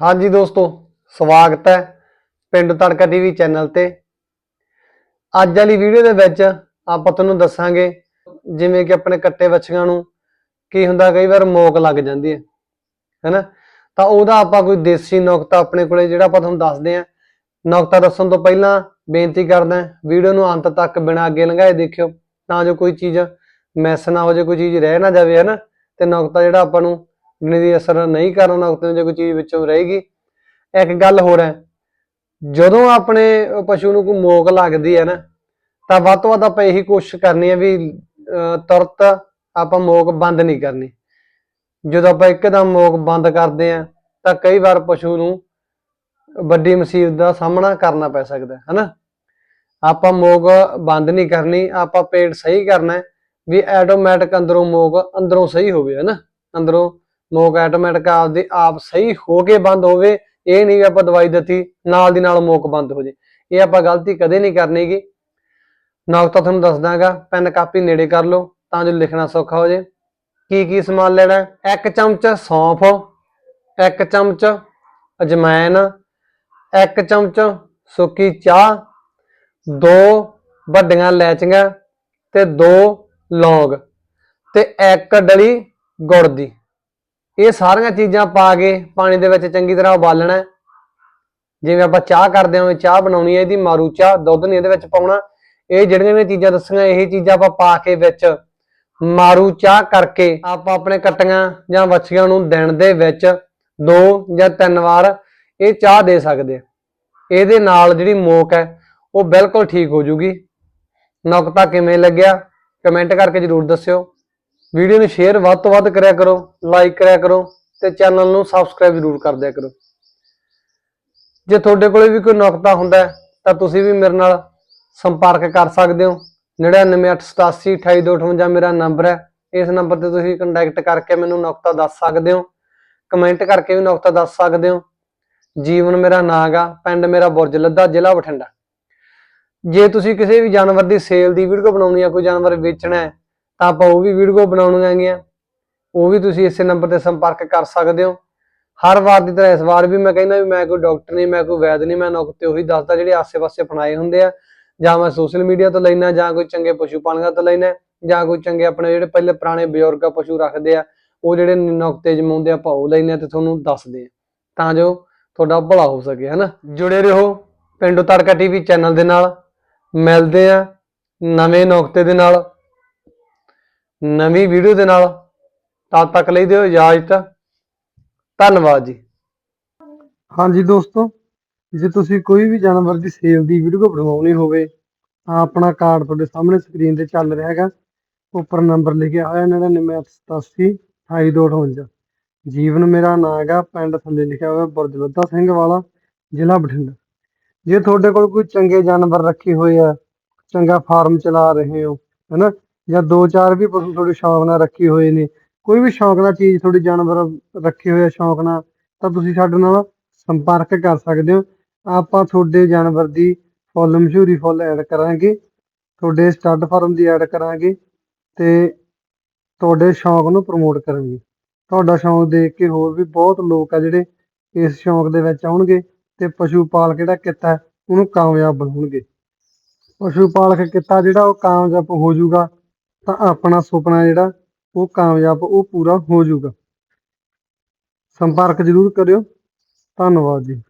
ਹਾਂਜੀ ਦੋਸਤੋ, ਸਵਾਗਤ ਹੈ ਪਿੰਡ ਤੜਕਾ ਟੀਵੀ ਚੈਨਲ ਤੇ। ਅੱਜ ਵਾਲੀ ਵੀਡੀਓ ਦੇ ਵਿੱਚ ਆਪਾਂ ਤੁਹਾਨੂੰ ਦੱਸਾਂਗੇ ਜਿਵੇਂ ਕਿ ਆਪਣੇ ਕੱਟੇ ਬੱਚਿਆਂ ਨੂੰ ਕੀ ਹੁੰਦਾ, ਕਈ ਵਾਰ ਮੋਕ ਲੱਗ ਜਾਂਦੀ ਹੈ, ਹੈਨਾ? ਤਾਂ ਉਹਦਾ ਆਪਾਂ ਕੋਈ ਦੇਸੀ ਨੁਕਤਾ ਆਪਣੇ ਕੋਲੇ ਜਿਹੜਾ ਆਪਾਂ ਤੁਹਾਨੂੰ ਦੱਸਦੇ ਆਂ ਨੁਕਤਾ ਦੱਸਣ ਤੋਂ ਪਹਿਲਾਂ ਬੇਨਤੀ ਕਰਦਾ ਵੀਡੀਓ ਨੂੰ ਅੰਤ ਤੱਕ ਬਿਨਾਂ ਅੱਗੇ ਲੰਘਾਏ ਦੇਖਿਓ, ਤਾਂ ਜੋ ਕੋਈ ਚੀਜ਼ ਮਿਸ ਨਾ ਹੋ ਜਾਏ ਕੋਈ ਚੀਜ਼ ਰਹਿ ਨਾ ਜਾਵੇ, ਹੈਨਾ? ਤੇ ਨੁਕਤਾ ਜਿਹੜਾ ਆਪਾਂ ਨੂੰ ਜਿੰਨੇ ਅਸਰ ਨਹੀਂ ਕਰਨਾ ਨੁਕਤੇ ਜੇ ਕੋਈ ਚੀਜ਼ ਵਿੱਚੋਂ ਰਹੇਗੀ। ਇੱਕ ਗੱਲ ਹੋਰ ਹੈ, ਜਦੋਂ ਆਪਣੇ ਪਸ਼ੂ ਨੂੰ ਕੋਈ ਮੋਕ ਲੱਗਦੀ ਹੈ ਨਾ, ਤਾਂ ਵੱਧ ਤੋਂ ਵੱਧ ਆਪਾਂ ਇਹੀ ਕੋਸ਼ਿਸ਼ ਕਰਨੀ ਹੈ ਵੀ ਤੁਰਤ ਆਪਾਂ ਮੋਕ ਬੰਦ ਨਹੀਂ ਕਰਨੀ। ਜਦੋਂ ਆਪਾਂ ਇੱਕਦਮ ਮੋਕ ਬੰਦ ਕਰਦੇ ਆ ਤਾਂ ਕਈ ਵਾਰ ਪਸ਼ੂ ਨੂੰ ਵੱਡੀ ਮੁਸੀਬਤ ਦਾ ਸਾਹਮਣਾ ਕਰਨਾ ਪੈ ਸਕਦਾ ਹੈ, ਹਨਾ? ਆਪਾਂ ਮੋਕ ਬੰਦ ਨਹੀਂ ਕਰਨੀ, ਆਪਾਂ ਪੇਟ ਸਹੀ ਕਰਨਾ ਵੀ ਆਟੋਮੈਟਿਕ ਅੰਦਰੋਂ ਮੋਕ ਅੰਦਰੋਂ ਸਹੀ ਹੋਵੇ, ਹਨਾ? ਅੰਦਰੋਂ ਮੋਕ ਆਟੋਮੈਟਿਕ ਆਪਦੇ ਆਪ ਸਹੀ ਹੋ ਕੇ ਬੰਦ ਹੋਵੇ, ਇਹ ਨਹੀਂ ਵੀ ਆਪਾਂ ਦਵਾਈ ਦਿੱਤੀ, ਨਾਲ ਦੀ ਨਾਲ ਮੋਕ ਬੰਦ ਹੋ ਜੇ। ਇਹ ਆਪਾਂ ਗਲਤੀ ਕਦੇ ਨਹੀਂ ਕਰਨੀਗੀ ਨੁਕਤਾ ਤੁਹਾਨੂੰ ਦੱਸ ਦਾਂਗਾ ਪੈਨ ਕਾਪੀ ਨੇੜੇ ਕਰ ਲਓ, ਤਾਂ ਜੋ ਲਿਖਣਾ ਸੌਖਾ ਹੋ ਜੇ। ਕੀ ਕੀ ਸਮਾਨ ਲੈਣਾ? ਇੱਕ ਚਮਚ ਸੌਂਫ, ਇੱਕ ਚਮਚ ਅਜਵਾਇਨ ਇੱਕ ਚਮਚ ਸੁੱਕੀ ਚਾਹ, ਦੋ ਵੱਡੀਆਂ ਇਲਾਇਚੀਆਂ ਤੇ ਦੋ ਲੌਂਗ ਤੇ ਇੱਕ ਡਲੀ ਗੁੜ ਦੀ। ਇਹ ਸਾਰੀਆਂ ਚੀਜ਼ਾਂ ਪਾ ਕੇ ਪਾਣੀ ਦੇ ਵਿੱਚ ਚੰਗੀ ਤਰ੍ਹਾਂ ਉਬਾਲਣਾ ਜਿਵੇਂ ਆਪਾਂ ਚਾਹ ਕਰਦੇ ਹਾਂ ਚਾਹ ਬਣਾਉਣੀ ਹੈ, ਇਹਦੀ ਮਾਰੂ ਚਾਹ, ਦੁੱਧ ਨਹੀਂ ਇਹਦੇ ਵਿੱਚ ਪਾਉਣਾ। ਇਹ ਜਿਹੜੀਆਂ ਵੀ ਚੀਜ਼ਾਂ ਦੱਸੀਆਂ, ਇਹ ਚੀਜ਼ਾਂ ਆਪਾਂ ਪਾ ਕੇ ਵਿੱਚ ਮਾਰੂ ਚਾਹ ਕਰਕੇ ਆਪਾਂ ਆਪਣੇ ਕੱਟੀਆਂ ਜਾਂ ਵੱਛੀਆਂ ਨੂੰ ਦਿਨ ਦੇ ਵਿੱਚ ਦੋ ਜਾਂ ਤਿੰਨ ਵਾਰ ਇਹ ਚਾਹ ਦੇ ਸਕਦੇ ਆ ਇਹਦੇ ਨਾਲ ਜਿਹੜੀ ਮੋਕ ਹੈ, ਉਹ ਬਿਲਕੁਲ ਠੀਕ ਹੋ ਜੂਗੀ। ਨੁਕਤਾ ਕਿਵੇਂ ਲੱਗਿਆ? ਕਮੈਂਟ ਕਰਕੇ ਜਰੂਰ ਦੱਸਿਓ। ਵੀਡੀਓ ਨੂੰ ਸ਼ੇਅਰ ਵੱਧ ਤੋਂ ਵੱਧ ਕਰਿਆ ਕਰੋ ਲਾਈਕ ਕਰਿਆ ਕਰੋ ਤੇ ਚੈਨਲ ਨੂੰ ਸਬਸਕ੍ਰਾਈਬ ਜਰੂਰ ਕਰ ਦਿਆ ਕਰੋ। ਜੇ ਤੁਹਾਡੇ ਕੋਲੇ ਵੀ ਕੋਈ ਨੁਕਤਾ ਹੁੰਦਾ ਤਾਂ ਤੁਸੀਂ ਵੀ ਮੇਰੇ ਨਾਲ ਸੰਪਰਕ ਕਰ ਸਕਦੇ ਹੋ। 9988828258 ਮੇਰਾ ਨੰਬਰ ਹੈ। ਇਸ ਨੰਬਰ ਤੇ ਤੁਸੀਂ ਕੰਟੈਕਟ ਕਰਕੇ ਮੈਨੂੰ ਨੁਕਤਾ ਦੱਸ ਸਕਦੇ ਹੋ। ਕਮੈਂਟ ਕਰਕੇ ਵੀ ਨੁਕਤਾ ਦੱਸ ਸਕਦੇ ਹੋ। ਜੀਵਨ ਮੇਰਾ ਨਾਂ ਗਾ ਪਿੰਡ ਮੇਰਾ ਬੁਰਜ ਲੱਦਾ, ਜ਼ਿਲ੍ਹਾ ਬਠਿੰਡਾ। ਜੇ ਤੁਸੀਂ ਕਿਸੇ ਵੀ ਜਾਨਵਰ ਦੀ ਸੇਲ ਦੀ ਵੀਡੀਓ ਬਣਾਉਣੀ ਹੈ ਕੋਈ ਜਾਨਵਰ ਵੇਚਣਾ ਹੈ ਤਾਂ ਆਪਾਂ ਉਹ ਵੀ ਵੀਡੀਓ ਬਣਾਉਣੀਆਂ ਹੈਗੀਆਂ ਉਹ ਵੀ ਤੁਸੀਂ ਇਸੇ ਨੰਬਰ ਤੇ ਸੰਪਰਕ ਕਰ ਸਕਦੇ ਹੋ। ਹਰ ਵਾਰ ਦੀ ਤਰ੍ਹਾਂ ਇਸ ਵਾਰ ਵੀ ਮੈਂ ਕਹਿੰਦਾ ਵੀ ਮੈਂ ਕੋਈ ਡਾਕਟਰ ਨਹੀਂ, ਮੈਂ ਕੋਈ ਵੈਦ ਨਹੀਂ, ਮੈਂ ਨੁਕਤੇ ਉਹੀ ਦੱਸਦਾ ਜਿਹੜੇ ਆਸੇ-ਪਾਸੇ ਅਪਣਾਏ ਹੁੰਦੇ ਆ। ਜਾਂ ਮੈਂ ਸੋਸ਼ਲ ਮੀਡੀਆ ਤੋਂ ਲੈਣਾ ਜਾਂ ਕੋਈ ਚੰਗੇ ਪਸ਼ੂ ਪਾਲਕਾਂ ਤੋਂ ਲੈਣਾ ਜਾਂ ਕੋਈ ਚੰਗੇ ਆਪਣੇ ਜਿਹੜੇ ਪਹਿਲੇ ਪੁਰਾਣੇ ਬਜ਼ੁਰਗ ਆ ਪਸ਼ੂ ਰੱਖਦੇ ਆ, ਉਹ ਜਿਹੜੇ ਨੁਕਤੇ ਜਮਾਉਂਦੇ ਆ, ਆਪਾਂ ਉਹ ਲੈਣੇ ਆ ਤੇ ਤੁਹਾਨੂੰ ਦੱਸਦੇ ਆ। ਤਾਂ ਜੋ ਤੁਹਾਡਾ ਭਲਾ ਹੋ ਸਕੇ, ਹਨਾ? ਜੁੜੇ ਰਹੋ ਪਿੰਡੋ ਤੜਕਾ ਟੀਵੀ ਚੈਨਲ ਦੇ ਨਾਲ। ਮਿਲਦੇ ਆ ਨਵੇਂ ਨੁਕਤੇ ਦੇ ਨਾਲ। ਨਵੀਂ ਵੀਡੀਓ ਦੇ ਨਾਲ ਤਦ ਤੱਕ ਲਈ ਦਿਓ ਇਜਾਜ਼ਤ। ਧੰਨਵਾਦ ਜੀ। ਹਾਂਜੀ ਦੋਸਤੋ, ਜੇ ਤੁਸੀਂ ਕੋਈ ਵੀ ਜਾਨਵਰ ਦੀ ਸੇਲ ਦੀ ਵੀਡੀਓ ਬਣਵਾਉਣੀ ਹੋਵੇ, ਤਾਂ ਆਪਣਾ ਕਾਰਡ ਤੁਹਾਡੇ ਸਾਹਮਣੇ ਸਕਰੀਨ ਤੇ ਚੱਲ ਰਿਹਾ ਹੈਗਾ। ਉੱਪਰ ਨੰਬਰ ਲਿਖਿਆ ਹੋਇਆ 9987 2858 ਜੀਵਨ ਮੇਰਾ ਨਾਂ ਹੈਗਾ, ਪਿੰਡ ਥੱਲੇ ਲਿਖਿਆ ਹੋਇਆ ਬੁਰਜਲੱਦਾ ਸਿੰਘ ਵਾਲਾ, ਜ਼ਿਲ੍ਹਾ ਬਠਿੰਡਾ। ਜੇ ਤੁਹਾਡੇ ਕੋਲ ਕੋਈ ਚੰਗੇ ਜਾਨਵਰ ਰੱਖੇ ਹੋਏ ਆ, ਚੰਗਾ ਫਾਰਮ ਚਲਾ ਰਹੇ ਹੋ, ਹੈਨਾ? ਜਾਂ ਦੋ ਚਾਰ ਵੀ ਪਸ਼ੂ ਤੁਹਾਡੇ ਸ਼ੌਂਕ ਨਾਲ ਰੱਖੇ ਹੋਏ ਨੇ, ਕੋਈ ਵੀ ਸ਼ੌਂਕ ਨਾਲ ਚੀਜ਼ ਤੁਹਾਡੇ ਜਾਨਵਰ ਰੱਖੇ ਹੋਏ ਆ ਸ਼ੌਂਕ ਨਾਲ, ਤਾਂ ਤੁਸੀਂ ਸਾਡੇ ਨਾਲ ਸੰਪਰਕ ਕਰ ਸਕਦੇ ਹੋ। ਆਪਾਂ ਤੁਹਾਡੇ ਜਾਨਵਰ ਦੀ ਫੁੱਲ, ਮਸ਼ਹੂਰੀ ਫੁੱਲ ਐਡ ਕਰਾਂਗੇ, ਤੁਹਾਡੇ ਸਟੱਡ ਫਾਰਮ ਦੀ ਐਡ ਕਰਾਂਗੇ ਤੇ ਤੁਹਾਡੇ ਸ਼ੌਂਕ ਨੂੰ ਪ੍ਰਮੋਟ ਕਰਾਂਗੇ ਤੁਹਾਡਾ ਸ਼ੌਂਕ ਦੇਖ ਕੇ ਹੋਰ ਵੀ ਬਹੁਤ ਲੋਕ ਆ ਜਿਹੜੇ ਇਸ ਸ਼ੌਂਕ ਦੇ ਵਿੱਚ ਆਉਣਗੇ ਤੇ ਪਸ਼ੂ ਪਾਲਕ ਜਿਹੜਾ ਕਿੱਤਾ, ਉਹਨੂੰ ਕਾਮਯਾਬ ਬਣਾਉਣਗੇ। ਪਸ਼ੂ ਪਾਲਕ ਕਿੱਤਾ ਜਿਹੜਾ ਉਹ ਕਾਮਯਾਬ ਹੋ ਜਾਊਗਾ। ਤਾਂ ਆਪਣਾ ਸੁਪਨਾ ਜਿਹੜਾ ਉਹ ਕਾਮਯਾਬ, ਉਹ ਪੂਰਾ ਹੋ ਜਾਊਗਾ। ਸੰਪਰਕ ਜ਼ਰੂਰ ਕਰਿਓ। ਧੰਨਵਾਦ ਜੀ।